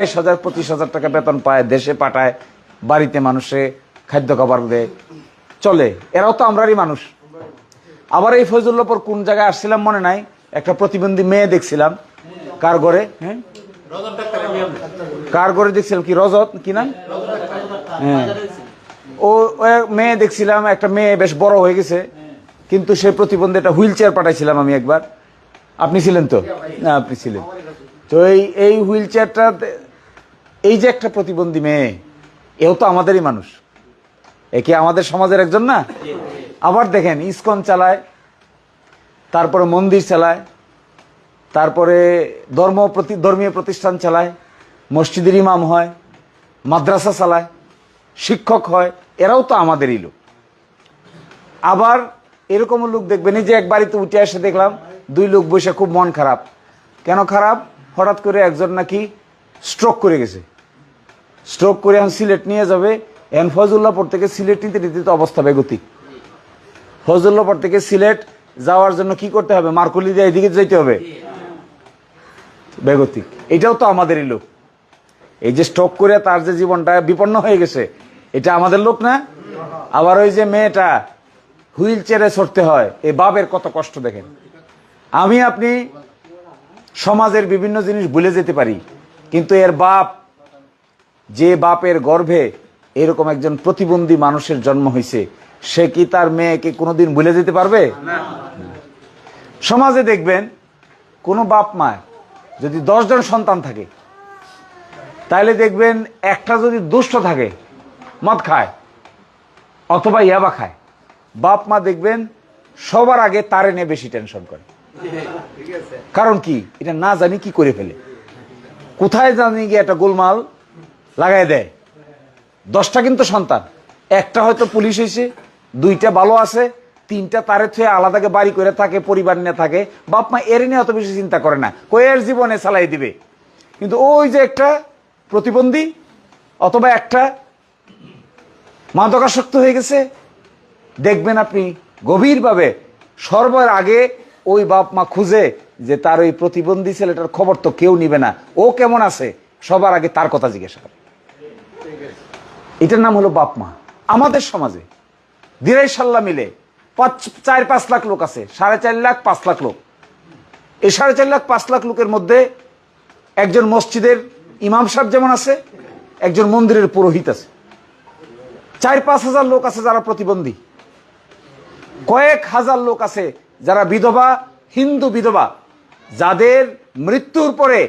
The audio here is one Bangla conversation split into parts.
বাইশ হাজার, পঁচিশ হাজার টাকা বেতন পায়, দেশে পাঠায়, বাড়িতে মানুষে খাদ্য খাবার দেয়, চলে। এরাও তো আমরারই মানুষ। আবার এই ফজলুল্লাহপুর কোন জায়গায় আসছিলাম মনে নাই? একটা প্রতিবন্ধী মেয়ে দেখছিলাম, কার ঘরে? হ্যাঁ? কার ঘরে দেখছিলাম? কি, রজত? কি নাম? হ্যাঁ। ও মেয়ে দেখছিলাম, একটা মেয়ে বেশ বড় হয়ে গেছে, কিন্তু সেই প্রতিবন্ধী একটা হুইল চেয়ার পাঠাইছিলাম আমি একবার। আপনি ছিলেন তো? না, আপনি ছিলেন। তো এই এই হুইল চেয়ারটা এই যে একটা প্রতিবন্ধী মেয়ে, এও তো আমাদেরই মানুষ। এ কি আমাদের সমাজের একজন না? আবার দেখেন, ইস্কন চালায়, তারপরে মন্দির চালায়, তারপরে ধর্ম প্রতি, ধর্মীয় প্রতিষ্ঠান চালায়, মসজিদের ইমাম হয়, মাদ্রাসা চালায়, শিক্ষক হয়, এরাও তো আমাদেরই লোক। আবার এরকম লোক দেখবেন, এই যে এক বাড়িতে উঠে এসে দেখলাম, দুই লোক বসে খুব মন খারাপ। কেন খারাপ? হঠাৎ করে একজন নাকি স্ট্রোক করে গেছে। স্ট্রোক করে এখন সিলেট নিয়ে যাবে। এখন ফজুল্লাপুর থেকে সিলেট নিতে নিতে অবস্থা বেগতিক। ফজুল্লাপুর থেকে সিলেট যাওয়ার জন্য কি করতে হবে? মার্কুলি দিয়ে এদিকে যেতে হবে। বেগতিক। এটাও তো আমাদেরই লোক। এই যে স্ট্রোক করে তার যে জীবনটা বিপন্ন হয়ে গেছে, এটা আমাদের লোক না? আবার ওই যে মেয়েটা, হুইল চেয়ারে ছড়তে হয়। এই বাপের কত কষ্ট দেখেন। আমি আপনি সমাজের বিভিন্ন জিনিস ভুলে যেতে পারি, কিন্তু এর বাপ যে বাপের গর্ভে এরকম একজন প্রতিবন্ধী মানুষের জন্ম হয়েছে সে কি তার মেয়েকে কোনোদিন ভুলে যেতে পারবে? সমাজে দেখবেন কোনো বাপ মায় যদি দশজন সন্তান থাকে তাহলে দেখবেন একটা যদি দুষ্ট থাকে মদ খায় অথবা ইয়াবা খায় বাপ মা দেখবেন সবার আগে তারে নিয়ে বেশি টেনশন করে। কারণ কি? এটা না জানি কি করে ফেলে। কোথায় জানি গিয়ে একটা গোলমাল লাগাই দেয়। দশটা কিন্তু সন্তান। একটা হয়তো পুলিশ হয়েছে দুইটা ভালো আছে, তিনটা তারে থুয়ে আলাদাকে বাড়ি করে থাকে, পরিবার নিয়ে থাকে। বাপ মা এর নিয়ে অত বেশি চিন্তা করে না। কয়ের জীবনে চালাই দিবে? কিন্তু ওই যে একটা প্রতিবন্ধী অথবা একটা মাদকাসক্ত হয়ে গেছে, দেখবেন আপনি গভীরভাবে সর্বের আগে ওই বাপ মা খুঁজে যে তার ওই প্রতিবন্ধী ছেলেটার খবর তো কেউ নিবে না। ও কেমন আছে? সবার আগে তার কথা জিজ্ঞাসা করে। এটার নাম হলো বাপ মা। আমাদের সমাজে দিরাই সাল্লা মিলে পাঁচ, চার, পাঁচ লাখ লোক আছে, সাড়ে চার লাখ, পাঁচ লাখ লোক। এই সাড়ে চার লাখ, পাঁচ লাখ লোকের মধ্যে একজন মসজিদের ইমাম সাহেব যেমন আছে, একজন মন্দিরের পুরোহিত আছে। চার, পাঁচ হাজার লোক আছে যারা প্রতিবন্ধী। কয়েক হাজার লোক আছে যারা বিধবা, হিন্দু বিধবা, যাদের মৃত্যুর পরে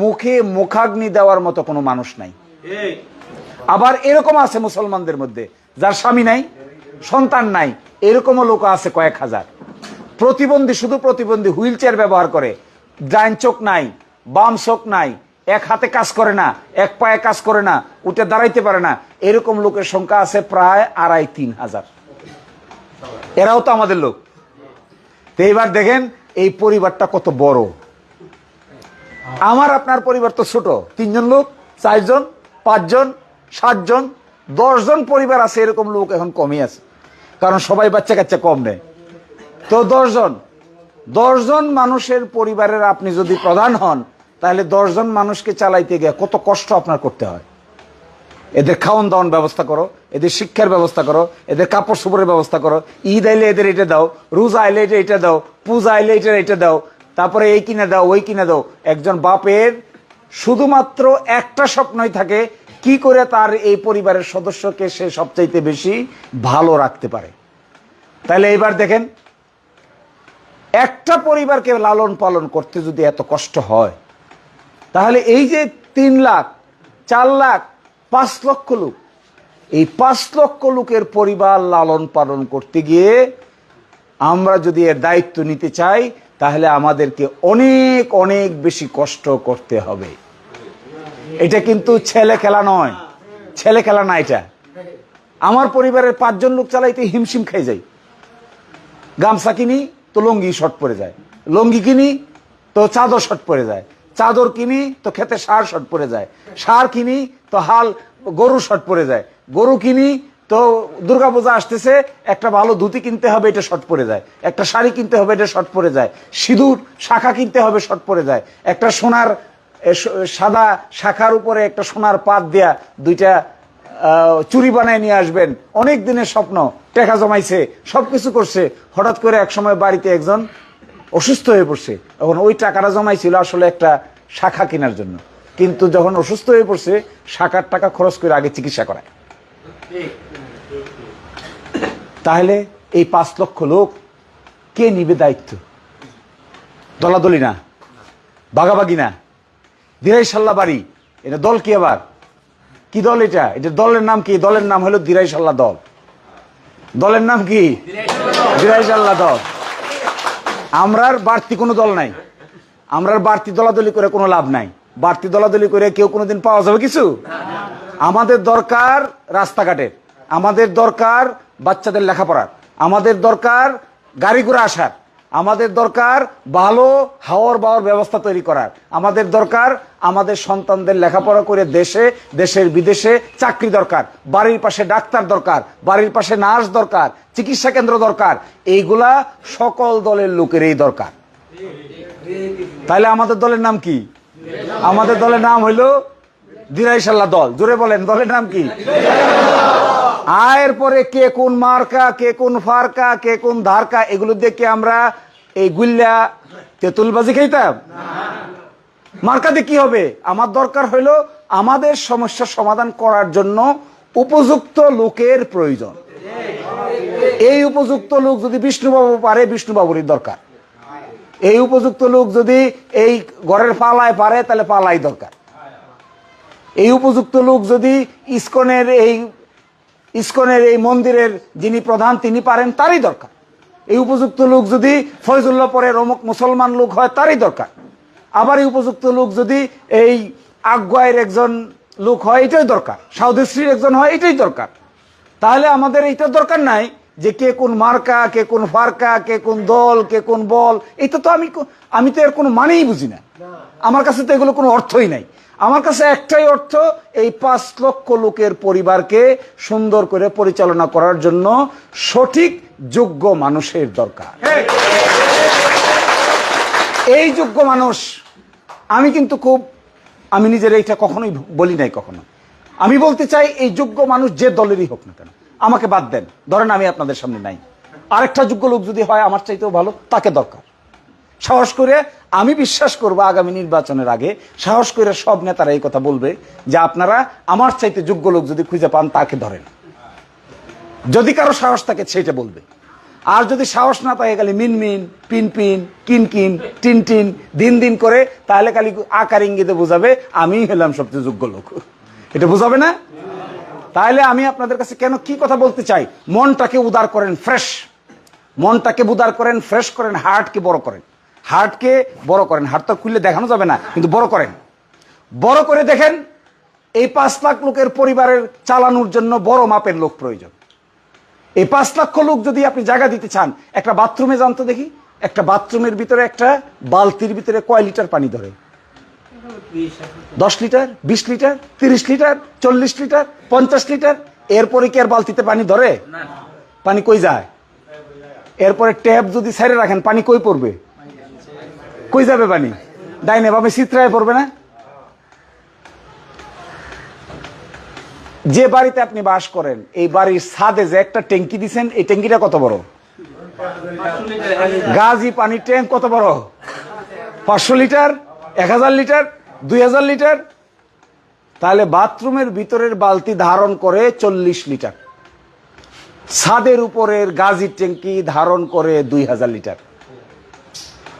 মুখে মুখাগ্নি দেওয়ার মতো কোনো মানুষ নাই। আবার এরকম আছে মুসলমানদের মধ্যে, যার স্বামী নাই, সন্তান নাই, এরকমও লোক আছে কয়েক হাজার। প্রতিবন্ধী, শুধু প্রতিবন্ধী হুইল চেয়ার ব্যবহার করে। ডাইন চোখ নাই, বাম চোখ নাই, এক হাতে কাজ করে না, এক পায়ে কাজ করে না, উঠে দাঁড়াইতে পারে না, এরকম লোকের সংখ্যা আছে প্রায় আড়াই তিন হাজার। এরাও তো আমাদের লোক। তো এইবার দেখেন, এই পরিবারটা কত বড়। আমার, আপনার পরিবার তো ছোট, তিনজন লোক, চারজন, পাঁচজন সাতজন, দশজন পরিবার আছে, এরকম লোক এখন কমই আছে। কারণ সবাই বাচ্চা কাচ্চা কম নেয়। তো দশজন দশজন মানুষের পরিবারের আপনি যদি প্রধান হন, তাহলে দশজন মানুষকে চালাইতে গিয়ে কত কষ্ট আপনার করতে হয়। এদের খাওয়ান দাওয়ান ব্যবস্থা করো, এদের শিক্ষার ব্যবস্থা করো, এদের কাপড় চোপড়ের ব্যবস্থা করো। ঈদ আইলে এদের এটা দাও, রোজা আইলে এটা এটা দাও, পূজা আইলে এটা এটা দাও, তারপরে এই কিনে দাও, ওই কিনে দাও। একজন বাপের শুধুমাত্র একটা স্বপ্নই থাকে কি করে তার এই পরিবারের সদস্যকে সে সবচাইতে বেশি ভালো রাখতে পারে? তাহলে এবার দেখেন, একটা পরিবারকে লালন পালন করতে যদি এত কষ্ট হয়, তাহলে এই যে তিন লাখ, চার লাখ, পাঁচ লক্ষ লোক, এই পাঁচ লক্ষ লোকের পরিবার লালন পালন করতে গিয়ে আমরা যদি এর দায়িত্ব নিতে চাই, তাহলে আমাদেরকে অনেক অনেক বেশি কষ্ট করতে হবে। এটা কিন্তু ছেলে খেলা নয়। ছেলে খেলা না এটা। আমার পরিবারের পাঁচজন লোক চালাইতে হিমশিম খাই যাই গামছা কিনি তো লঙ্গি শর্ট পরে যায়। লঙ্গি কিনি তো চাদর শর্ট পরে যায়। চাদর কিনি তো খেতে সার শর্ট পরে যায়। সার কিনি তো হাল, গরু শর্ট পরে যায়। গরু কিনি তো দুর্গাপূজা আসতেছে, একটা ভালো ধুতি কিনতে হবে এটা শর্ট পরে যায়। একটা শাড়ি কিনতে হবে এটা শর্ট পরে যায়। সিঁদুর, শাখা কিনতে হবে শর্ট পরে যায়। একটা সোনার সাদা শাখার উপরে একটা সোনার পাত দেয়া দুইটা চুরি বানায় নিয়ে আসবেন। অনেক দিনের স্বপ্ন, টাকা জমাইছে, সবকিছু করছে। হঠাৎ করে এক সময় বাড়িতে একজন অসুস্থ হয়ে পড়ছে। এখন ওই টাকাটা জমাইছিল আসলে একটা শাখা কেনার জন্য। কিন্তু যখন অসুস্থ হয়ে পড়ছে, শাখার টাকা খরচ করে আগে চিকিৎসা করায়। তাহলে এই পাঁচ লক্ষ লোক কে নিবে দায়িত্ব? দলাদলি না বাগাবাগি না। দিরাই সাল্লা বাড়ি। এটা দল কি আবার? কি দল এটা? এটা দলের নাম কি? দলের নাম হলো দিরাই সাল্লা দল। দলের নাম কি? দিরাই সাল্লা দল। আমরার বাড়তি কোনো দল নাই। আমরার বাড়তি দলাদলি করে কোনো লাভ নাই। বাড়তি দলাদলি করে কেউ কোনোদিন পাওয়া যাবে কিছু? আমাদের দরকার রাস্তাঘাটের। আমাদের দরকার বাচ্চাদের লেখাপড়ার। আমাদের দরকার গাড়ি ঘোড়া আসার। আমাদের দরকার ভালো হাওয়ার বাওয়ার ব্যবস্থা তৈরি করার। আমাদের দরকার আমাদের সন্তানদের লেখাপড়া করে দেশে, দেশের বিদেশে চাকরি দরকার, বাড়ির পাশে ডাক্তার দরকার, বাড়ির পাশে নার্স দরকার, চিকিৎসা কেন্দ্র দরকার, এইগুলা সকল দলের লোকেরই দরকার। তাহলে আমাদের দলের নাম কি? আমাদের দলের নাম হইল দিরাইশাল্লাহ দল। জোরে বলেন, দলের নাম কি? আয়ের পরে কে কোন মার্কা, কে কোন ফারকা, কে কোন ধারকা, এগুলো দেখে আমরা এই গুল্লা তেঁতুলবাজি খাইতাম? মার্কাতে কি হবে? আমার দরকার হইল আমাদের সমস্যার সমাধান করার জন্য উপযুক্ত লোকের প্রয়োজন। এই উপযুক্ত লোক যদি বিষ্ণুবাবু পারে, বিষ্ণুবাবুরই দরকার। এই উপযুক্ত লোক যদি এই ঘরের পালায় পারে, তাহলে পালাই দরকার। এই উপযুক্ত লোক যদি ইস্কনের এই ইস্কনের এই মন্দিরের যিনি প্রধান, তিনি পারেন, তারই দরকার। এই উপযুক্ত লোক যদি ফয়জুল্লাহ পরের অমুক মুসলমান লোক হয়, তারই দরকার। আবার এই উপযুক্ত লোক যদি এই আগুয়ায়ের একজন লোক হয়, এটাই দরকার। সাউদেশ্রীর একজন হয়, এটাই দরকার। তাহলে আমাদের এইটা দরকার নাই যে কে কোন মার্কা, কে কোন ফারকা, কে কোন দল, কে কোন বল এটা তো আমি আমি তো এর কোনো মানেই বুঝি না। আমার কাছে তো এগুলো কোনো অর্থই নাই। আমার কাছে একটাই অর্থ, এই পাঁচ লক্ষ লোকের পরিবারকে সুন্দর করে পরিচালনা করার জন্য সঠিক, যোগ্য মানুষের দরকার। এই যোগ্য মানুষ, আমি কিন্তু খুব, আমি নিজের এইটা কখনোই বলি নাই কখনো। আমি বলতে চাই, এই যোগ্য মানুষ যে দলেরই হোক না কেন, আমাকে বাদ দেন। ধরেন আমি আপনাদের সামনে নাই। আরেকটা যোগ্য লোক যদি হয়, আমার চাইতেও ভালো, তাকে দরকার। সাহস করে আমি বিশ্বাস করব আগামী নির্বাচনের আগে সাহস করে সব নেতারা এই কথা বলবে যে আপনারা আমার চাইতে যোগ্য লোক যদি খুঁজে পান তাকে ধরেন। যদি কারও সাহস থাকে সেটা বলবে। আর যদি সাহস না থাকে খালি মিনমিন পিন পিন, কিন কিন, টিন টিন, দিন দিন করে, তাহলে খালি আকার ইঙ্গিতে বোঝাবে, আমি হলাম সবচেয়ে যোগ্য লোক। এটা বোঝাবে না? তাহলে আমি আপনাদের কাছে কেন কি কথা বলতে চাই? মনটাকে উদার করেন ফ্রেশ মনটাকে উদার করেন ফ্রেশ করেন হার্টকে বড় করেন। হার্টকে বড় করেন। হার্ট তো খুললে দেখানো যাবে না কিন্তু বড় করেন। বড় করে দেখেন এই পাঁচ লাখ লোকের পরিবারের চালানোর জন্য বড় মাপের লোক প্রয়োজন। এই পাঁচ লক্ষ লোক যদি আপনি জায়গা দিতে চান একটা বাথরুমে যান তো দেখি একটা বাথরুমের ভিতরে একটা বালতির ভিতরে কয় লিটার পানি ধরে? দশ লিটার বিশ লিটার তিরিশ লিটার চল্লিশ লিটার পঞ্চাশ লিটার এরপরে কি আর বালতিতে পানি ধরে? পানি কই যায়? এরপরে ট্যাপ যদি সাইডে রাখেন পানি কই পড়বে? কই যাবে পানি? ডাইনে ভাবে চিত্রায় পড়বে না? যে বাড়িতে আপনি বাস করেন, এই বাড়ির ছাদে যে একটা ট্যাঙ্কি দিছেন, এই ট্যাঙ্কিটা কত বড়? গাজি পানির ট্যাঙ্ক কত বড়? পাঁচশো লিটার, এক হাজার লিটার, দুই হাজার লিটার? তাহলে বাথরুমের ভিতরের বালতি ধারণ করে চল্লিশ লিটার। ছাদের উপরের গাজির ট্যাঙ্কি ধারণ করে দুই হাজার লিটার।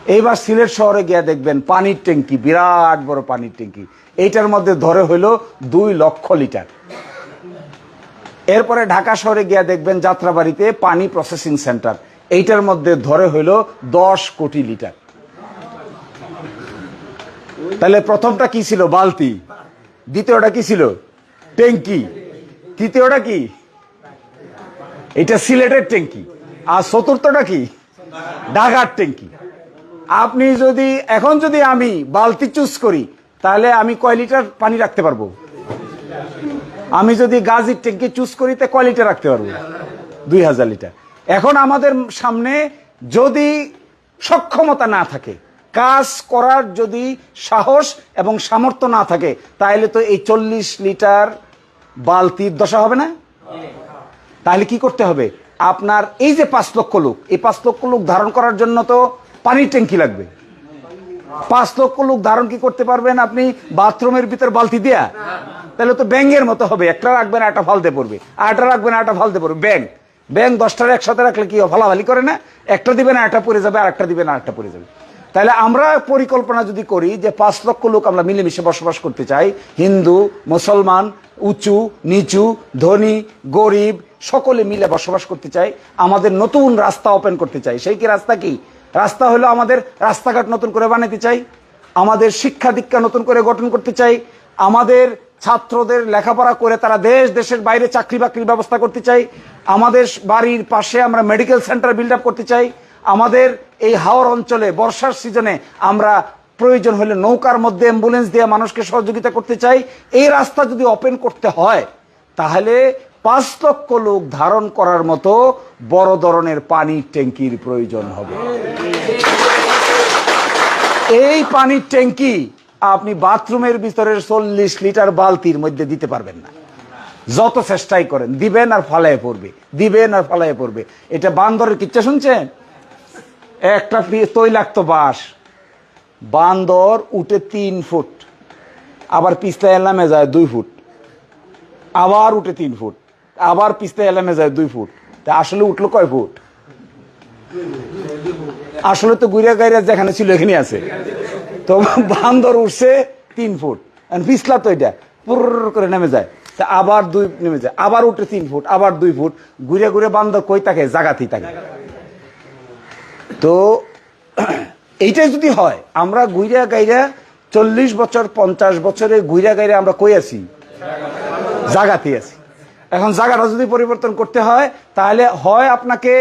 এইবার সিলেট শহরে গিয়ে দেখবেন পানির ট্যাঙ্কি, বিরাট বড় পানির ট্যাঙ্কি। এইটার মধ্যে ধরে হইল দুই লক্ষ লিটার। এরপরে ঢাকা শহরে গিয়ে দেখবেন যাত্রাবাড়িতে পানি প্রসেসিং সেন্টার এইটার মধ্যে ধরে হইল দশ কোটি লিটার। তাহলে প্রথমটা কি ছিল? বালতি। দ্বিতীয়টা কি ছিল? ট্যাঙ্কি। তৃতীয়টা কি? এটা সিলেটের ট্যাঙ্কি। আর চতুর্থটা কি? ঢাকার ট্যাঙ্কি। আপনি যদি, এখন যদি আমি বালতি চুজ করি, তাহলে আমি কয় লিটার পানি রাখতে পারব? আমি যদি গাজির ট্যাঙ্কি চুজ করি, তে কয় লিটার রাখতে পারব? দুই হাজার লিটার। এখন আমাদের সামনে যদি সক্ষমতা না থাকে, কাজ করার যদি সাহস এবং সামর্থ্য না থাকে, তাহলে তো এই চল্লিশ লিটার বালতির দশা হবে না? তাহলে কি করতে হবে? আপনার এই যে পাঁচ লক্ষ লোক, এই পাঁচ লক্ষ লোক ধারণ করার জন্য তো পানির ট্যাঙ্কি লাগবে। পাঁচ লক্ষ লোক ধারণ কি করতে পারবেন আপনি বাথরুমের ভিতর বালতি দেয়া? তাহলে তো ব্যাঙ্গের মতো হবে। একটা রাখবেন, একটা ফালতে পড়বে। আরেকটা রাখবেন, একটা ফালতে পড়বে। ব্যাংক ব্যাংক দশটার একসাথে রাখলে কি ফালাফালি করে না? একটা দিবেন একটা পড়ে যাবে আর একটা দিবেন আর একটা পড়ে যাবে। তাহলে আমরা পরিকল্পনা যদি করি যে পাঁচ লক্ষ লোক আমরা মিলেমিশে বসবাস করতে চাই, হিন্দু, মুসলমান, উঁচু, নিচু, ধনী, গরিব, সকলে মিলে বসবাস করতে চাই, আমাদের নতুন রাস্তা ওপেন করতে চাই। সেই কি রাস্তা কি? রাস্তা হলো আমাদের রাস্তাঘাট নতুন করে বানাতে চাই, আমাদের শিক্ষা দীক্ষা নতুন করে গঠন করতে চাই, আমাদের ছাত্রদের লেখাপড়া করে তারা দেশ, দেশের বাইরে চাকরি বাকরির ব্যবস্থা করতে চাই, আমাদের বাড়ির পাশে আমরা মেডিকেল সেন্টার বিল্ড আপ করতে চাই, আমাদের এই হাওর অঞ্চলে বর্ষার সিজনে আমরা প্রয়োজন হলে নৌকার মধ্যে অ্যাম্বুলেন্স দিয়ে মানুষকে সহযোগিতা করতে চাই, এই রাস্তা যদি ওপেন করতে হয়, তাহলে পাঁচ লক্ষ লোক ধারণ করার মতো বড় ধরনের পানির ট্যাঙ্কির প্রয়োজন হবে। এই পানির ট্যাঙ্কি আপনি বাথরুমের ভিতরে চল্লিশ লিটার বালতির মধ্যে দিতে পারবেন না। যত চেষ্টাই করেন, দিবেন আর ফালায় পড়বে, দিবেন আর ফালায় পড়বে। এটা বান্দরের কিচ্ছা শুনছেন? একটা তৈলাক্ত বাস বান্দর উঠে তিন ফুট, আবার পিস্তায় এলামে যায় দুই ফুট, আবার উঠে তিন ফুট। আবার পিস্তায় এলামে যায় দুই ফুট। তা আসলে উঠল কয় ফুট? আসলে তো গুড়িয়া গাইরা যেখানে ছিল এখানে আছে। তো বান্দর উঠছে তিন ফুট। পিছলা তো এটা। পুর করে নেমে যায়। তা আবার দুই নেমে যায়। আবার উঠে তিন ফুট, আবার দুই ফুট। ঘুরে ঘুরে বান্দর কই থাকে? জাগাতেই থাকে। তো এইটাই যদি হয়, আমরা গুইরা গাইরা চল্লিশ বছর, পঞ্চাশ বছরে গুইরা গাইরা আমরা কই আছি? জাগাতে আছি। এখন জায়গাটা যদি পরিবর্তন করতে হয়, তাহলে হয় আপনাকে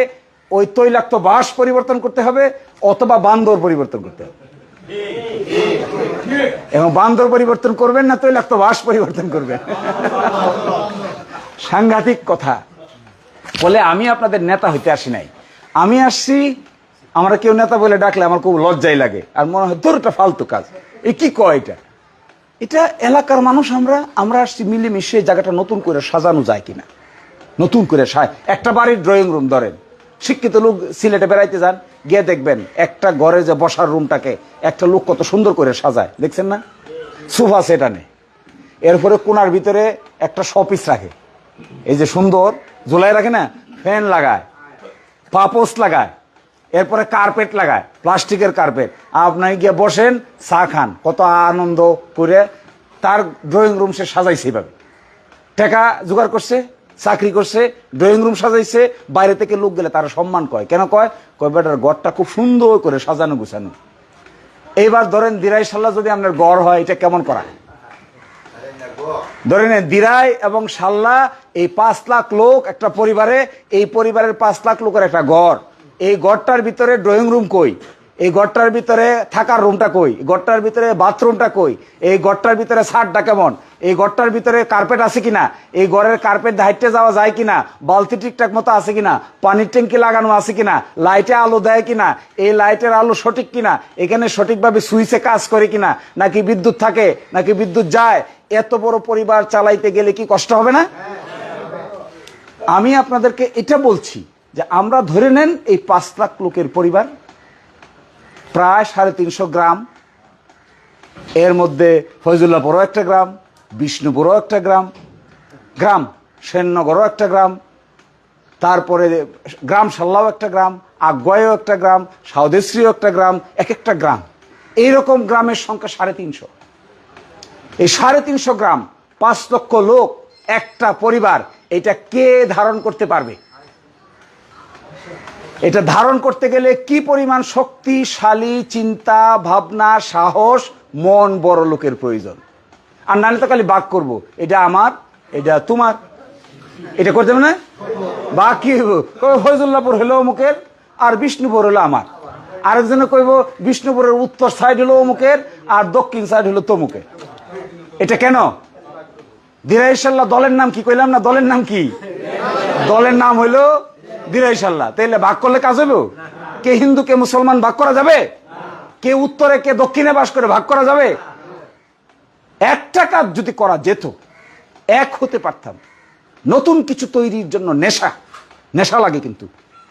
ওই তৈলাক্ত বাস পরিবর্তন করতে হবে, অথবা বান্দর পরিবর্তন করতে হবে। এবং বান্দর পরিবর্তন করবেন না, তৈলাক্ত বাস পরিবর্তন করবেন। সাংঘাতিক কথা। বলে আমি আপনাদের নেতা হইতে আসি নাই। আমি আসছি, আমরা কেউ নেতা বলে ডাকলে আমার খুব লজ্জাই লাগে, আর মনে হয় তোরটা ফালতু কাজ। এ কি কয় এটা? এটা এলাকার মানুষ আমরা আমরা আসছি মিলেমিশে জায়গাটা নতুন করে সাজানো যায় কিনা। নতুন করে একটা বাড়ির ড্রয়িং রুম ধরেন। শিক্ষিত লোক সিলেটে বেড়াইতে যান, গিয়ে দেখবেন একটা ঘরে যে বসার রুমটাকে একটা লোক কত সুন্দর করে সাজায়। দেখছেন না? সোফা সেট আনে। এরপরে কোনার ভিতরে একটা শপিস রাখে। এই যে সুন্দর, ঝোলাই রাখে না? ফ্যান লাগায় পাপোস লাগায়। এরপরে কার্পেট লাগায়, প্লাস্টিকের কার্পেট আপনার গিয়ে বসেন, চা খান। কত আনন্দ করে তার ড্রয়িং রুম সে সাজাইছে এভাবে। টাকা জোগাড় করছে, চাকরি করছে ড্রয়িং রুম সাজাইছে, বাইরে থেকে লোক গেলে তারা সম্মান কয় কেন কয়? কয়, বেটার ঘরটা খুব সুন্দর করে সাজানো গুছানো। এইবার ধরেন দিরাই সাল্লাহ যদি আপনার গড় হয়, এটা কেমন করা? ধরে নেন দিরাই এবং সাল্লা এই পাঁচ লাখ লোক একটা পরিবারে, এই পরিবারের পাঁচ লাখ লোকের একটা গড় এই গড়টার ভিতরে ড্রয়িং রুম কই? এই গড়টার ভিতরে থাকার রুমটা কই? গড়টার ভিতরে বাথরুমটা কই? এই গড়টার ভিতরে ছাদটা কেমন? এই গড়টার ভিতরে কার্পেট আছে কিনা? এই ঘরের কার্পেট হাইটে যাওয়া যায় কিনা? বালতি ঠিকঠাক মতো আছে কিনা? পানির ট্যাঙ্কি লাগানো আছে কিনা? লাইটে আলো দেয় কিনা? এই লাইটের আলো সঠিক কিনা? এখানে সঠিকভাবে সুইচে কাজ করে কিনা? নাকি বিদ্যুৎ থাকে? নাকি বিদ্যুৎ যায়? এত বড় পরিবার চালাইতে গেলে কি কষ্ট হবে না? আমি আপনাদেরকে এটা বলছি যে আমরা ধরে নেন এই পাঁচ লাখ লোকের পরিবার, প্রায় সাড়ে তিনশো গ্রাম, এর মধ্যে ফয়জুল্লাহপুরও একটা গ্রাম বিষ্ণুপুরও একটা গ্রাম গ্রাম সেননগরও একটা গ্রাম, তারপরে গ্রাম সাল্লাও একটা গ্রাম আগুয়াও একটা গ্রাম, সাউদেশ্রীও একটা গ্রাম, এক একটা গ্রাম। এইরকম গ্রামের সংখ্যা সাড়ে তিনশো। এই সাড়ে তিনশো গ্রাম, পাঁচ লক্ষ লোক, একটা পরিবার, এটা কে ধারণ করতে পারবে? এটা ধারণ করতে গেলে কি পরিমাণ শক্তিশালী চিন্তা, ভাবনা, সাহস, মন বড় লোকের প্রয়োজন? আর নাহলে তো খালি বাক করব। এটা আমার, এটা তোমার। এটা করতে না? বা কি? কইবো হলো অমুকের, আর বিষ্ণুপুর হলো আমার। আরেকজনে কইব, বিষ্ণুপুরের উত্তর সাইড হলো অমুকের, আর দক্ষিণ সাইড হলো তমুকের। এটা কেন? দিরাইশাল্লাহ দলের নাম কি? কইলাম না, দলের নাম কি? দলের নাম হইল দিরাইশাল্লাহ তাইলে ভাগ করলে কাজ হইব? কে হিন্দু, কে মুসলমান ভাগ করা যাবে? কে উত্তরে, কে দক্ষিণে বাস করে ভাগ করা যাবে? একটা কাজ যদি করা যেত, এক হতে পারতাম। নতুন কিছু তৈরির জন্য নেশা নেশা লাগে কিন্তু।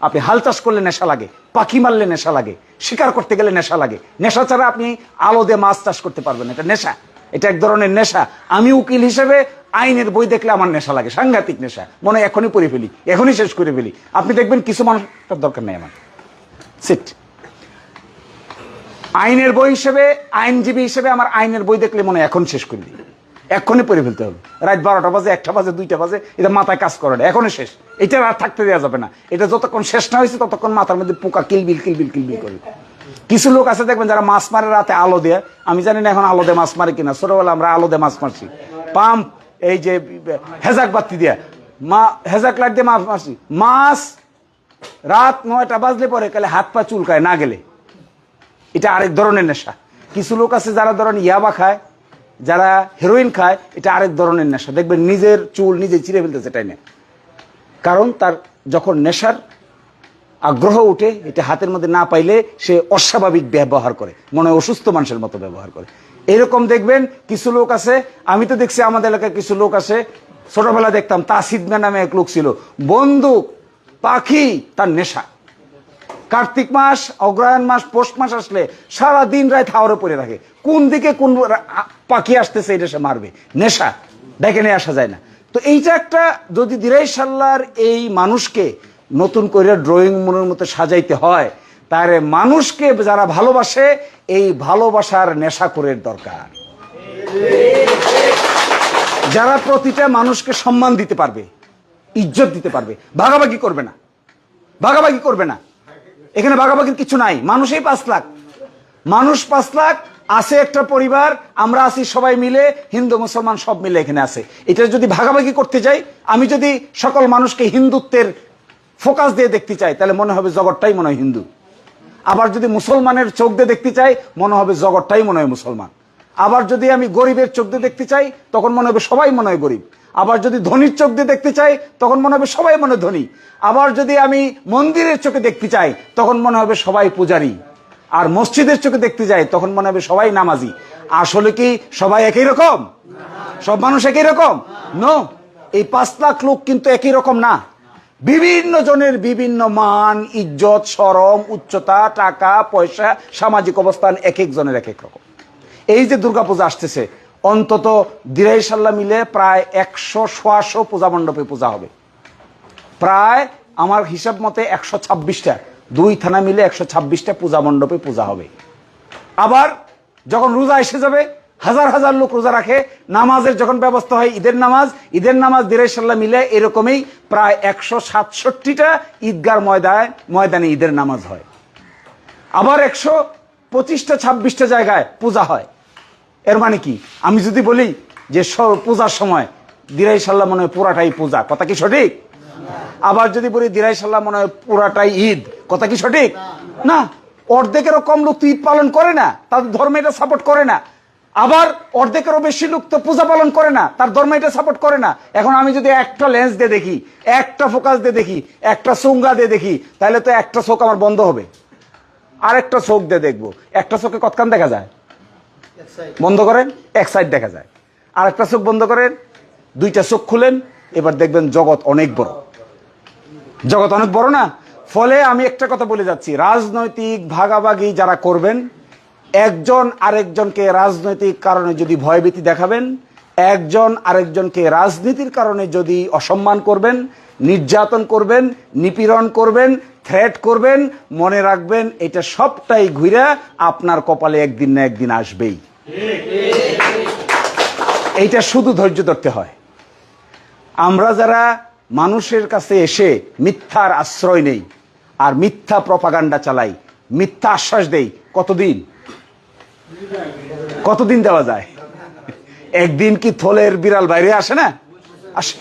আপনি হাল চাষ করলে নেশা লাগে, পাখি মারলে নেশা লাগে, শিকার করতে গেলে নেশা লাগে। নেশা ছাড়া আপনি আলো দিয়ে মাছ চাষ করতে পারবেন এটা নেশা। এটা এক ধরনের নেশা। আমি উকিল হিসেবে আইনের বই দেখলে আমার নেশা লাগে, সাংঘাতিক নেশা। মনে এখনই পড়ে ফেলি, এখনই শেষ করে ফেলি। আপনি দেখবেন কিছু মানুষটার দরকার নেই আমার। সিট আইনের বই হিসেবে, আইনজীবী হিসেবে আমার আইনের বই দেখলে মনে এখন শেষ করে দিই। এক্ষুনি পড়ে ফেলতে হবে। রাত বারোটা বাজে, একটা বাজে, দুইটা বাজে, এটা মাথায় কাজ করে না, এখনই শেষ। এটা আর থাকতে দেওয়া যাবে না। এটা যতক্ষণ শেষ না হয়েছে, ততক্ষণ মাথার মধ্যে পোকা কিলবিল কিলবিল কিলবিল করে। কিছু লোক আছে দেখবেন যারা মাছ মারে রাতে আলো দিয়ে। আমি জানি না এখন আলো দিয়ে মাছ মারে কিনা। ছোটবেলা আমরা আলো দিয়ে মাছ মারছি। পাম্প, এই যে, হেজাক বাতি দিয়ে। মা, হেজাক লাইট দিয়ে মাছ মারছি। মাছ রাত নয়টা বাজলে পরে কালে হাত পা চুলকায় না গেলে। এটা আরেক ধরনের নেশা। কিছু লোক আছে যারা ধরেন ইয়াবা খায়, যারা হেরোইন খায়, এটা আরেক ধরনের নেশা। দেখবেন নিজের চুল নিজে চিরে ফেলতেছে টাইনে। কারণ তার যখন নেশার আগ্রহ উঠে এটা হাতের মধ্যে না পাইলে সে অস্বাভাবিক ব্যবহার করে, মনে অসুস্থ মানুষের মতো ব্যবহার করে। এরকম দেখবেন, কিছু লোক আছে, আমি তো দেখছি আমাদের এলাকায় কিছু লোক আছে ছোটবেলা দেখতাম তাসিদ নামে এক লোক ছিল। বন্দুক, পাখি, তার নেশা। কার্তিক মাস, অগ্রহায়ণ মাস, পৌষ মাস আসলে সারা দিন রাত হাওড়ে পড়ে থাকে। কোন দিকে কোন পাখি আসতেছে, এটা সে মারবে। নেশা, ডেকে নিয়ে আসা যায় না। তো এইটা একটা, যদি দিরাই সাল্লার এই মানুষকে নতুন করে ড্রয়িং মনের মতো সাজাইতে হয় তাহলে মানুষকে যারা ভালোবাসে, এই ভালোবাসার নেশা করে দরকার। যারা প্রতিটা মানুষকে সম্মান দিতে পারবে, ইজ্জত দিতে পারবে, ভাগাভাগি করবে না। ভাগাভাগি করবে না। এখানে ভাগাভাগির কিছু নাই। মানুষই পাঁচ লাখ। মানুষ পাঁচ লাখ, আছে একটা পরিবার, আমরা আছি সবাই মিলে, হিন্দু, মুসলমান সব মিলে এখানে আছে। এটা যদি ভাগাভাগি করতে যাই, আমি যদি সকল মানুষকে হিন্দুত্বের ফোকাস দিয়ে দেখতে চাই তাহলে মনে হবে জগৎটাই মনে হয় হিন্দু। আবার যদি মুসলমানের চোখ দিয়ে দেখতে চাই মনে হবে জগৎটাই মনে হয় মুসলমান। আবার যদি আমি গরিবের চোখ দিয়ে দেখতে চাই, তখন মনে হবে সবাই মনে হয় গরিব। আবার যদি ধনির চোখ দিয়ে দেখতে চাই, তখন মনে হবে সবাই মনে ধনী। আবার যদি আমি মন্দিরের চোখে দেখতে চাই, তখন মনে হবে সবাই পূজারী। আর মসজিদের চোখে দেখতে যাই, তখন মনে হবে সবাই নামাজি। আসলে কি সবাই একই রকম? সব মানুষ একই রকম? নো এই পাঁচ লাখ লোক কিন্তু একই রকম না। বিভিন্ন জনের বিভিন্ন মান, ইজ্জত, সরম, উচ্চতা, টাকা, পয়সা, সামাজিক অবস্থান এক এক জনের এক এক রকম। এই যে দুর্গাপূজা আসতেছে, অন্তত দিরাই সাল্লা মিলে প্রায় একশো, সোয়াশো পূজা মণ্ডপে পূজা হবে। প্রায় আমার হিসাব মতে একশো ছাব্বিশটা, দুই থানা মিলে একশো ছাব্বিশটা পূজা মণ্ডপে পূজা হবে। আবার যখন রোজা এসে যাবে হাজার হাজার লোক রোজা রাখে। নামাজের যখন ব্যবস্থা হয় ঈদের নামাজ ঈদের নামাজ দিরাই সাল্লাহ মিলে এরকমই প্রায় একশো সাতষট্টিটা ঈদগার ময়দায়, ময়দানে ঈদের নামাজ হয়। আবার একশো পঁচিশটা, ছাব্বিশটা জায়গায় পূজা হয়। এর মানে কি? আমি যদি বলি যে পূজার সময় দিরাই সাল্লাহ মনে হয় পুরাটাই পূজা। কথা কি সঠিক? আবার যদি বলি দিরাই সাল্লাহ মনে হয় পুরাটাই ঈদ। কথা কি সঠিক? না। অর্ধেকেরও কম লোক তো ঈদ পালন করে না। তাদের ধর্ম এটা সাপোর্ট করে না। আবার অর্ধেকেরও বেশি লোক তো পূজা পালন করে না তার ধর্ম এটা সাপোর্ট করে না। এখন আমি যদি একটা লেন্স দিয়ে দেখি একটা ফোকাস দিয়ে দেখি একটা সুঙ্গা দিয়ে দেখি তাহলে তো একটা চোখ আমার বন্ধ হবে। আর একটা চোখ দিয়ে দেখব। একটা চোখে কতক্ষণ দেখা যায়? বন্ধ করেন এক সাইড দেখা যায়। আর একটা চোখ বন্ধ করেন দুইটা চোখ খুলেন এবার দেখবেন জগৎ অনেক বড়। জগৎ অনেক বড় না? ফলে আমি একটা কথা বলে যাচ্ছি রাজনৈতিক ভাগাভাগি যারা করবেন একজন আরেকজনকে রাজনৈতিক কারণে যদি ভয়ভীতি দেখাবেন, একজন আরেকজনকে রাজনীতির কারণে যদি অসম্মান করবেন, নির্যাতন করবেন, নিপীড়ন করবেন থ্রেট করবেন, মনে রাখবেন এটা সবটাই ঘুরে আপনার কপালে একদিন না একদিন আসবেই। এইটা শুধু ধৈর্য ধরতে হয়। আমরা যারা মানুষের কাছে এসে মিথ্যার আশ্রয় নেই আর মিথ্যা প্রপাগান্ডা চালাই, মিথ্যা আশ্বাস দেই, কতদিন? কতদিন দেওয়া যায়? একদিন কি থলের বিড়াল বাইরে আসে না? আসে।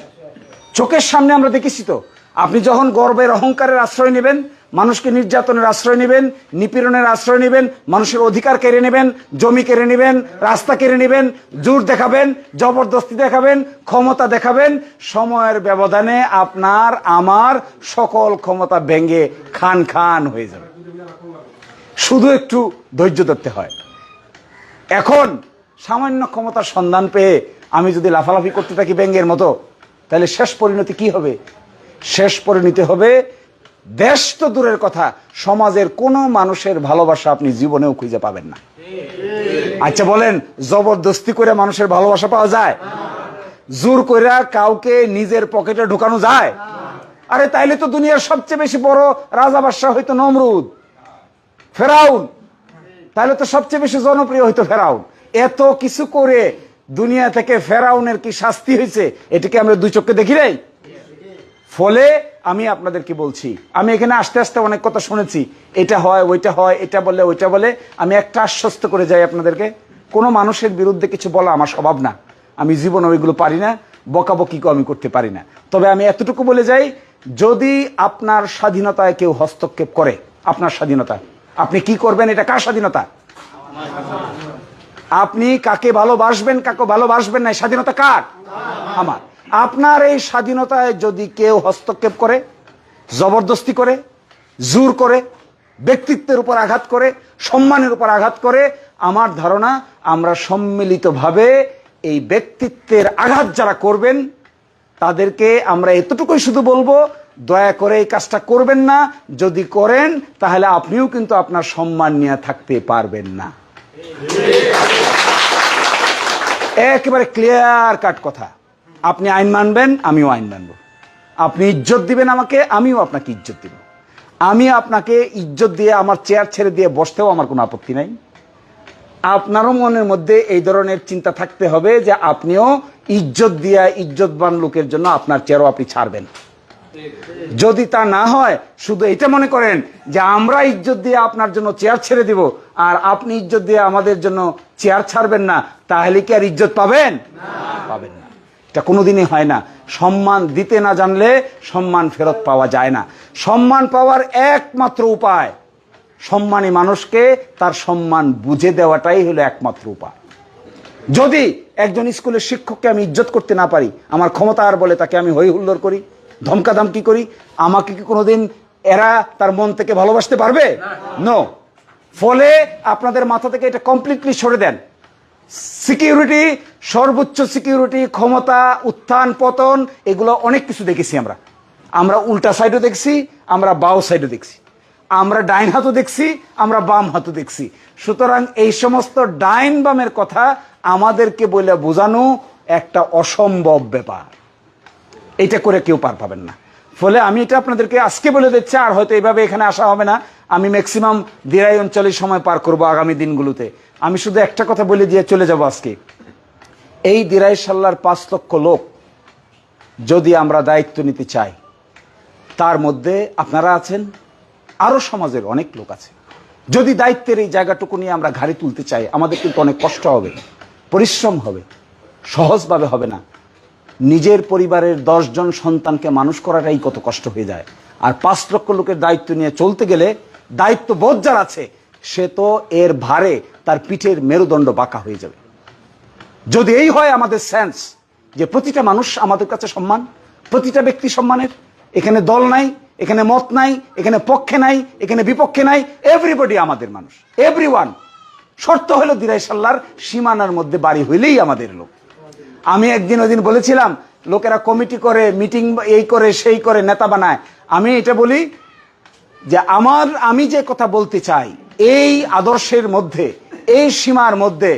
চোখের সামনে আমরা দেখেছি তো, আপনি যখন গর্বের অহংকারের আশ্রয় নেবেন, মানুষকে নির্যাতনের আশ্রয় নেবেন, নিপীড়নের আশ্রয় নেবেন, মানুষের অধিকার কেড়ে নেবেন, জমি কেড়ে নেবেন, রাস্তা কেড়ে নেবেন, জোর দেখাবেন, জবরদস্তি দেখাবেন, ক্ষমতা দেখাবেন, সময়ের ব্যবধানে আপনার, আমার সকল ক্ষমতা ভেঙে খান খান হয়ে যাবে। শুধু একটু ধৈর্য ধরতে হয়। এখন সামান্য ক্ষমতার সন্ধান পেয়ে আমি যদি লাফালাফি করতে থাকি ব্যাঙ্গের মতো, তাহলে শেষ পরিণতি কি হবে? শেষ পরিণতি হবে, দেশ তো দূরের কথা, সমাজের কোনো মানুষের ভালোবাসা আপনি জীবনেও খুঁজে পাবেন না। আচ্ছা বলেন, জবরদস্তি করে মানুষের ভালোবাসা পাওয়া যায়? জোর করে কাউকে নিজের পকেটে ঢোকানো যায়? আরে তাইলে তো দুনিয়ার সবচেয়ে বেশি বড় রাজা বাদশাহ হইতো নমরুদ। ফেরাউন তাহলে তো সবচেয়ে বেশি জনপ্রিয় হইতো ফেরাউন। এত কিছু করে দুনিয়া থেকে ফেরাউনের কি শাস্তি হয়েছে এটাকে আমরা দুই চোখে দেখি নাই? ফলে আমি আপনাদেরকে বলছি, আমি এখানে আস্তে আস্তে অনেক কথা শুনেছি, এটা হয়, ওইটা হয়, এটা বলে, ওইটা বলে, আমি একটা আশ্বস্ত করে যাই আপনাদেরকে, কোনো মানুষের বিরুদ্ধে কিছু বলা আমার স্বভাব না। আমি জীবনে ওইগুলো পারি না, বকাবকিকেও আমি করতে পারি না। তবে আমি এতটুকু বলে যাই, যদি আপনার স্বাধীনতায় কেউ হস্তক্ষেপ করে, আপনার স্বাধীনতা আপনি কি করবেন? এটা কার স্বাধীনতা? আপনি কাকে ভালোবাসবেন কাকে ভালোবাসবেন না স্বাধীনতা কার? আমার। আপনার এই স্বাধীনতায় যদি কেউ হস্তক্ষেপ করে, জবরদস্তি করে, জোর করে, ব্যক্তিত্বের উপর আঘাত করে, সম্মানের উপর আঘাত করে, আমার ধারণা আমরা সম্মিলিতভাবে এই ব্যক্তিত্বের আঘাত যারা করবেন, তাদেরকে আমরা এতটুকুই শুধু বলব দয়া করে এই কাজটা করবেন না। যদি করেন, তাহলে আপনিও কিন্তু আপনার সম্মান নিয়ে থাকতে পারবেন না। একেবারে ক্লিয়ার কাট কথা। আপনি আইন মানবেন, আমিও আইন মানব। আপনি ইজ্জত দিবেন আমাকে, আমিও আপনাকে ইজ্জত দিব। আমি আপনাকে ইজ্জত দিয়ে আমার চেয়ার ছেড়ে দিয়ে বসতেও আমার কোনো আপত্তি নাই। আপনারও মনের মধ্যে এই ধরনের চিন্তা থাকতে হবে যে আপনিও ইজ্জত দিয়া ইজ্জতবান লোকের জন্য আপনার চেয়ারও আপনি ছাড়বেন। যদি তা না হয়, শুধু এটা মনে করেন যে আমরা ইজ্জত দিয়ে আপনার জন্য চেয়ার ছেড়ে দিব, আর আপনি ইজ্জত দিয়ে আমাদের জন্য চেয়ার ছাড়বেন না, তাহলে কি আর ইজ্জত পাবেন? পাবেন না। এটা কোনোদিনই হয় না। সম্মান দিতে না জানলে সম্মান ফেরত পাওয়া যায় না। সম্মান পাওয়ার একমাত্র উপায়, সম্মানী মানুষকে তার সম্মান বুঝে দেওয়াটাই হলো একমাত্র উপায়। যদি একজন স্কুলের শিক্ষককে আমি ইজ্জত করতে না পারি, আমার ক্ষমতা আর বলে তাকে আমি হই হুল্লোড় করি ধমকাধামকি করি, আমাকে কি কোনোদিন এরা তার মন থেকে ভালোবাসতে পারবে? নো ফলে আপনাদের মাথা থেকে এটা কমপ্লিটলি সরে দেন। সিকিউরিটি সর্বোচ্চ সিকিউরিটি ক্ষমতা, উত্থান, পতন, এগুলো অনেক কিছু দেখেছি আমরা। আমরা উল্টা সাইডও দেখছি, আমরা বাও সাইডও দেখছি। আমরা ডাইন হাতও দেখছি, আমরা বাম হাতও দেখছি। সুতরাং এই সমস্ত ডাইন বামের কথা আমাদেরকে বলে বোঝানো একটা অসম্ভব ব্যাপার। এটা করে কেউ পার পাবেন না। ফলে আমি এটা আপনাদেরকে আজকে বলে দিচ্ছি, আর হয়তো এইভাবে এখানে আসা হবে না। আমি ম্যাক্সিমাম দিরাই অঞ্চলে সময় পার করব আগামী দিনগুলোতে। আমি শুধু একটা কথা বলে দিয়ে চলে যাব আজকে। এই দিরাই সাল্লার পাঁচ লক্ষ লোক যদি আমরা দায়িত্ব নিতে চাই, তার মধ্যে আপনারা আছেন আরও সমাজের অনেক লোক আছে। যদি দায়িত্বের এই জায়গাটুকু নিয়ে আমরা ঘাড়ি তুলতে চাই, আমাদের কিন্তু অনেক কষ্ট হবে, পরিশ্রম হবে, সহজভাবে হবে না। নিজের পরিবারের জন সন্তানকে মানুষ করাটাই কত কষ্ট হয়ে যায়। আর পাঁচ লক্ষ লোকের দায়িত্ব নিয়ে চলতে গেলে দায়িত্ব বোধ যার আছে, সে তো এর ভারে তার পিঠের মেরুদণ্ড বাঁকা হয়ে যাবে। যদি এই হয় আমাদের সেন্স যে প্রতিটা মানুষ আমাদের কাছে সম্মান, প্রতিটা ব্যক্তি সম্মানের, এখানে দল নাই, এখানে মত নাই, এখানে পক্ষে নাই, এখানে বিপক্ষে নাই এভরিবডি আমাদের মানুষ এভরি শর্ত হলো দিরাই সাল্লার সীমানার মধ্যে বাড়ি হইলেই আমাদের লোক। আমি একদিন ওই দিন বলেছিলাম, লোকেরা কমিটি করে, মিটিং এই করে, সেই করে, নেতা বানায়। আমি এটা বলি যে আমার, আমি যে কথা বলতে চাই, এই আদর্শের মধ্যে, এই সীমার মধ্যে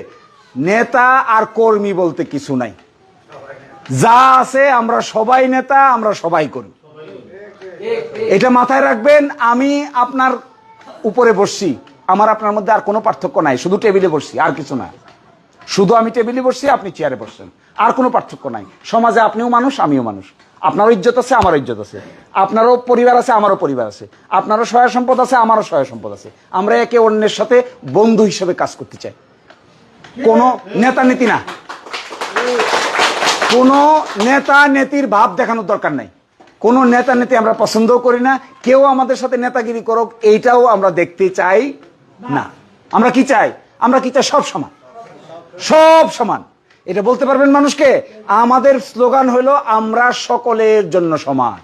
নেতা আর কর্মী বলতে কিছু নাই। যা আছে আমরা সবাই নেতা, আমরা সবাই করি এটা মাথায় রাখবেন, আমি আপনার উপরে বসছি, আমার আপনার মধ্যে আর কোনো পার্থক্য নাই, শুধু টেবিলে বসছি, আর কিছু না। শুধু আমি টেবিলে বসছি, আপনি চেয়ারে বসছেন। আর কোনো পার্থক্য নাই। সমাজে আপনিও মানুষ, আমিও মানুষ। আপনারও ইজ্জত আছে, আমারও ইজ্জত আছে। আপনারও পরিবার আছে, আমারও পরিবার আছে। আপনারও সহায় সম্পদ আছে, আমারও সহায় সম্পদ আছে। আমরা একে অন্যের সাথে বন্ধু হিসেবে কাজ করতে চাই। কোনো নেতা নীতি না। কোনো নেতা নেতির ভাব দেখানোর দরকার নাই। কোনো নেতা নেতি আমরা পছন্দও করি না। কেউ আমাদের সাথে নেতাগিরি করুক, এইটাও আমরা দেখতে চাই না। আমরা কি চাই? আমরা কি চাই? সব সমান। সব সমান। এটা বলতে পারবেন মানুষকে, আমাদের স্লোগান হলো, আমরা সকলের জন্য সমান।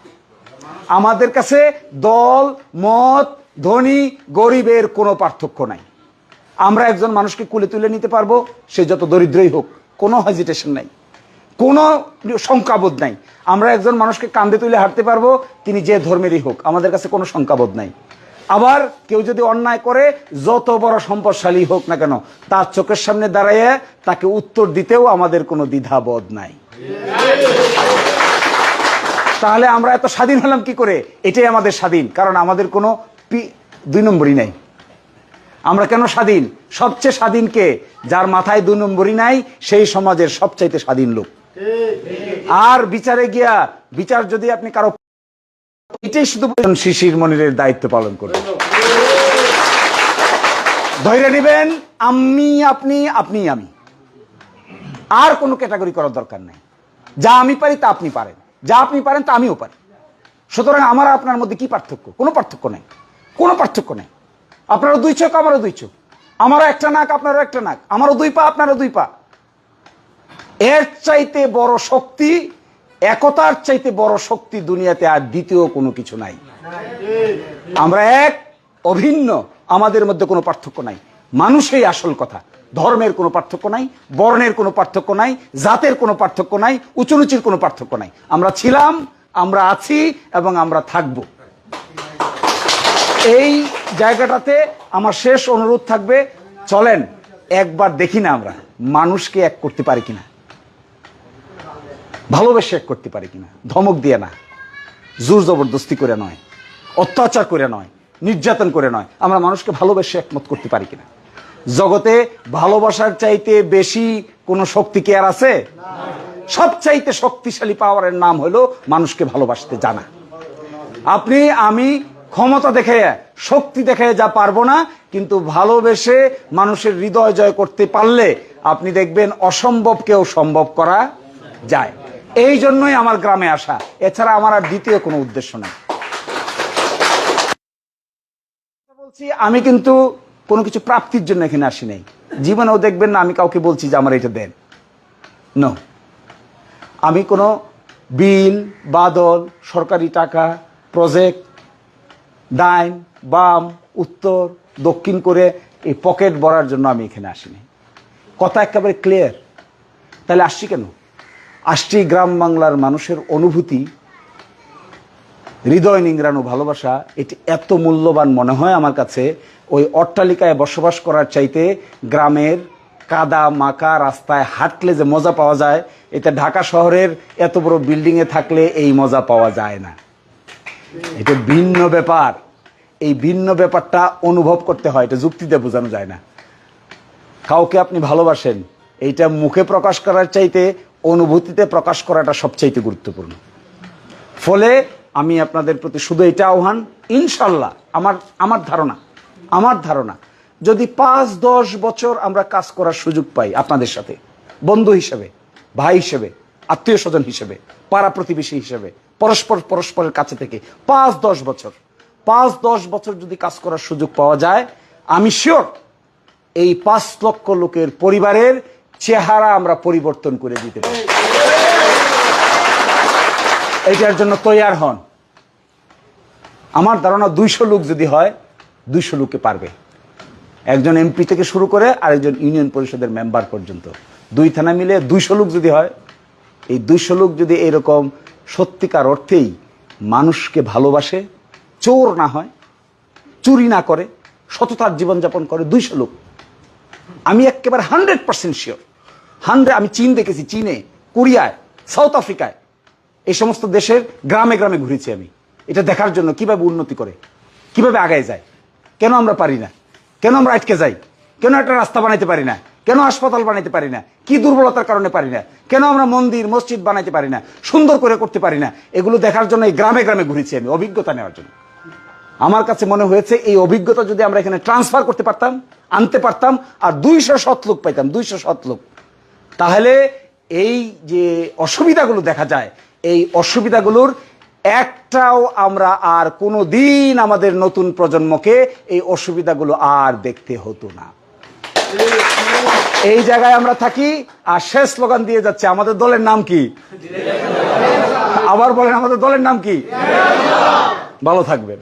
আমাদের কাছে দল, মত, ধনী, গরিবের কোনো পার্থক্য নাই। আমরা একজন মানুষকে কুলে তুলে নিতে পারব, সে যত দরিদ্রই হোক, কোনো হেজিটেশন নাই। কোনো শঙ্কাবোধ নাই। আমরা একজন মানুষকে কান্দে তুলে হাঁটতে পারব, তিনি যে ধর্মেরই হোক, আমাদের কাছে কোনো শঙ্কাবোধ নাই। আবার কেউ যদি অন্যায় করে, যত বড় সম্পদশালী হোক না কেন, তার চোখের সামনে দাঁড়াইয়া তাকে উত্তর দিতেও আমাদের কোনো দ্বিধাবোধ নাই। তাহলে আমরা এত স্বাধীন হলাম কি করে? এটাই আমাদের স্বাধীন, কারণ আমাদের কোনো দুই নম্বরই নাই। আমরা কেন স্বাধীন? সবচেয়ে স্বাধীন কে? যার মাথায় দুই নম্বরই নাই, সেই সমাজের সবচাইতে স্বাধীন লোক। আর বিচারে গিয়া, বিচার যদি আপনি কারও এটাই শুধু শিশির মনিরের দায়িত্ব পালন করবেন ধৈর্য নেবেন, আমি, আপনি আপনি, আমি। আর কোনো ক্যাটাগরি করার দরকার নাই। যা আমি পারি তা আপনি পারেন। যা আপনি পারেন তা আমিও পারি। সুতরাং আমার আপনার মধ্যে কি পার্থক্য? কোনো পার্থক্য নেই। কোনো পার্থক্য নেই। আপনারও দুই চোখ, আমারও দুই চোখ। আমারও একটা নাক, আপনারও একটা নাক। আমারও দুই পা, আপনারও দুই পা। এর চাইতে বড় শক্তি একতার চাইতে বড় শক্তি দুনিয়াতে আর দ্বিতীয় কোনো কিছু নাই। আমরা এক, অভিন্ন, আমাদের মধ্যে কোনো পার্থক্য নাই। মানুষই আসল কথা। ধর্মের কোনো পার্থক্য নাই, বর্ণের কোনো পার্থক্য নাই, জাতের কোনো পার্থক্য নাই, উঁচুনিচির কোনো পার্থক্য নাই। আমরা ছিলাম, আমরা আছি এবং আমরা থাকব। এই জায়গাটাতে আমার শেষ অনুরোধ থাকবে, চলেন, একবার দেখি না আমরা, মানুষকে এক করতে পারি কিনা। ভালোবেসে এক করতে পারি কিনা। ধমক দিয়ে না। জোর জবরদস্তি করে নয়। অত্যাচার করে নয়। নির্যাতন করে নয়। আমরা মানুষকে ভালোবেসে একমত করতে পারি কিনা। জগতে ভালোবাসার চাইতে বেশি কোনো শক্তি কি আর আছে? সব চাইতে শক্তিশালী পাওয়ারের নাম হলো মানুষকে ভালোবাসতে জানা। আপনি, আমি ক্ষমতা দেখে, শক্তি দেখে যা পারব না, কিন্তু ভালোবেসে মানুষের হৃদয় জয় করতে পারলে আপনি দেখবেন অসম্ভবকেও সম্ভব করা যায়। এই জন্যই আমার গ্রামে আসা। এছাড়া আমার আর দ্বিতীয় কোনো উদ্দেশ্য নেই। বলছি, আমি কিন্তু কোনো কিছু প্রাপ্তির জন্য এখানে আসি নাই। জীবনেও দেখবেন না, আমি কাউকে বলছি যে আমার এটা দেন। ন আমি কোনো বিল, বাদল, সরকারি টাকা প্রজেক্ট ডাইন বাম, উত্তর, দক্ষিণ করে এই পকেট ভরার জন্য আমি এখানে আসিনি কথা একেবারে ক্লিয়ার তাহলে আসছি কেন? আসছি গ্রাম বাংলার মানুষের অনুভূতি, হৃদয় নিংড়ানো ভালোবাসা, এটি এত মূল্যবান মনে হয় আমার কাছে, ওই অট্টালিকায় বসবাস করার চাইতে গ্রামের কাদা, মাকা, রাস্তায় হাঁটলে যে মজা পাওয়া যায়, এটা ঢাকা শহরের এত বড় বিল্ডিংয়ে থাকলে এই মজা পাওয়া যায় না। এটা ভিন্ন ব্যাপার। এই ভিন্ন ব্যাপারটা অনুভব করতে হয়, এটা যুক্তিতে বোঝানো যায় না। কাউকে আপনি ভালোবাসেন, এইটা মুখে প্রকাশ করার চাইতে অনুভূতিতে প্রকাশ করাটা সবচাইতে গুরুত্বপূর্ণ। ফলে আমি আপনাদের প্রতি শুধু এটা আহ্বান, ইনশাল্লাহ আমার আমার ধারণা আমার ধারণা, যদি পাঁচ, দশ বছর আমরা কাজ করার সুযোগ পাই আপনাদের সাথে, বন্ধু হিসেবে, ভাই হিসেবে আত্মীয় স্বজন হিসেবে, পাড়া প্রতিবেশী হিসেবে, পরস্পর, পরস্পরের কাছে থেকে পাঁচ, দশ বছর, পাঁচ, দশ বছর যদি কাজ করার সুযোগ পাওয়া যায়, আমি শিওর এই পাঁচ লক্ষ লোকের পরিবারের চেহারা আমরা পরিবর্তন করে দিতে পারি। এইটার জন্য তৈয়ার হন। আমার ধারণা দুইশো লোক যদি হয়, দুইশো লোকে পারবে। একজন এমপি থেকে শুরু করে আরেকজন ইউনিয়ন পরিষদের মেম্বার পর্যন্ত। দুই থানা মিলে দুইশো লোক যদি হয়, এই দুইশো লোক যদি এরকম সত্যিকার অর্থেই মানুষকে ভালোবাসে, চোর না হয়, চুরি না করে, সততার জীবনযাপন করে দুইশো লোক, আমি একেবারে হান্ড্রেড পার্সেন্ট শিওর হান্ড্রেড আমি চীন দেখেছি, চীনে, কোরিয়ায়, সাউথ আফ্রিকায়। এই সমস্ত দেশের গ্রামে গ্রামে ঘুরেছি আমি। এটা দেখার জন্য কীভাবে উন্নতি করে, কীভাবে আগায় যায়, কেন আমরা পারি না, কেন আমরা আটকে যাই, কেন একটা রাস্তা বানাইতে পারি না, কেন হাসপাতাল বানাইতে পারি না, কি দুর্বলতার কারণে পারি না, কেন আমরা মন্দির, মসজিদ বানাইতে পারি না, সুন্দর করে করতে পারি না, এগুলো দেখার জন্য এই গ্রামে গ্রামে ঘুরেছি আমি, অভিজ্ঞতা নেওয়ার জন্য। আমার কাছে মনে হয়েছে এই অভিজ্ঞতা যদি আমরা এখানে ট্রান্সফার করতে পারতাম, আনতে পারতাম, আর দুইশো শত লোক পাইতাম, দুইশো শত লোক। তাহলে এই যে অসুবিধাগুলো দেখা যায়, এই অসুবিধাগুলোর একটাও আমরা আর কোনো দিন আমাদের নতুন প্রজন্মকে এই অসুবিধাগুলো আর দেখতে হতো না। এই জায়গায় আমরা থাকি আর শেষ স্লোগান দিয়ে যাচ্ছে, আমাদের দলের নাম কি? আবার বলেন, আমাদের দলের নাম কি? ভালো থাকবেন।